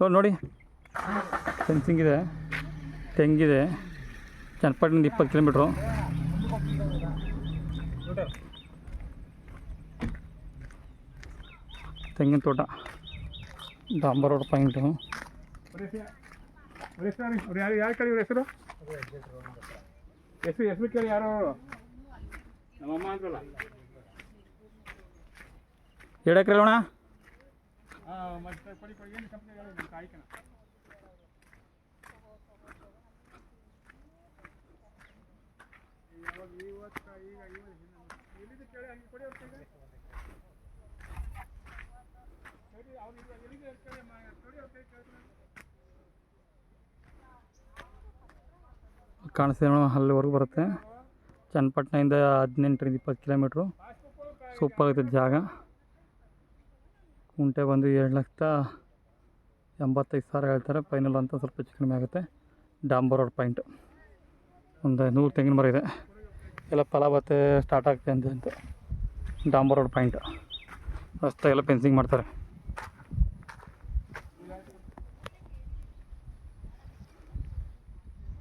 ನೋಡಿ ನೋಡಿ. ಫೆನ್ಸಿಂಗ್ ಇದೆ. ತೆಂಗಿದೆ ಚನ್ನಪಟ್ಟಣದಿಂದ ಇಪ್ಪತ್ತು ಕಿಲೋಮೀಟ್ರು ತೆಂಗಿನ ತೋಟ. ಡಾಂಬರ್ ರೋಡ್ ಪಾಯಿಂಟು ಯಾರು ಕೇಳಿ ಹೆಸರು ಹೆಸರು ಹೆಸರು ಕೇಳಿ ಯಾರು ನಮ್ಮಮ್ಮ ಅಂತಲ್ಲ ಎರಡು ಎಕರೆ ಅಣ್ಣ ಮತ್ತೆ ಏನು ಈಗ ಕೇಳಿ ಹಂಗೆ ಕೊಡಿ ಅವ್ರ ಕೈಗೆ ಸರಿ ಅವ್ರು ಇವಾಗ ಎಲ್ಲಿದೆ ಕೇಳಿ ಮ- ಕೊಡಿ ಅವ್ರ ಕೈ ಕೇಳ್ತೀನಿ ಕಾಣಿಸ್ತಿದೆ ನೋಡು, ಅಲ್ಲಿವರೆಗೂ ಬರುತ್ತೆ. ಚನ್ನಪಟ್ಟಣದಿಂದ ಹದಿನೆಂಟರಿಂದ ಇಪ್ಪತ್ತು ಕಿಲೋಮೀಟ್ರು ಸೂಪರ್ ಆಗುತ್ತೆ ಜಾಗ. ಉಂಟೆ ಬಂದು ಎರಡು ಲಕ್ಷ ಎಂಬತ್ತೈದು ಸಾವಿರ ಹೇಳ್ತಾರೆ. ಫೈನಲ್ ಅಂತ ಸ್ವಲ್ಪ ಹೆಚ್ಚು ಕಡಿಮೆ ಆಗುತ್ತೆ. ಡಾಂಬರ್ ರೋಡ್ ಪಾಯಿಂಟ್ ಒಂದು ನೂರು ತೆಂಗಿನ ಮರ ಇದೆ. ಎಲ್ಲ ಫಲವತ್ತೆ ಸ್ಟಾರ್ಟ್ ಆಗ್ತದೆ ಅಂತ ಅಂತ ಡಾಂಬರ್ ರೋಡ್ ಪಾಯಿಂಟ್ ರಸ್ತೆ ಎಲ್ಲ ಫೆನ್ಸಿಂಗ್ ಮಾಡ್ತಾರೆ.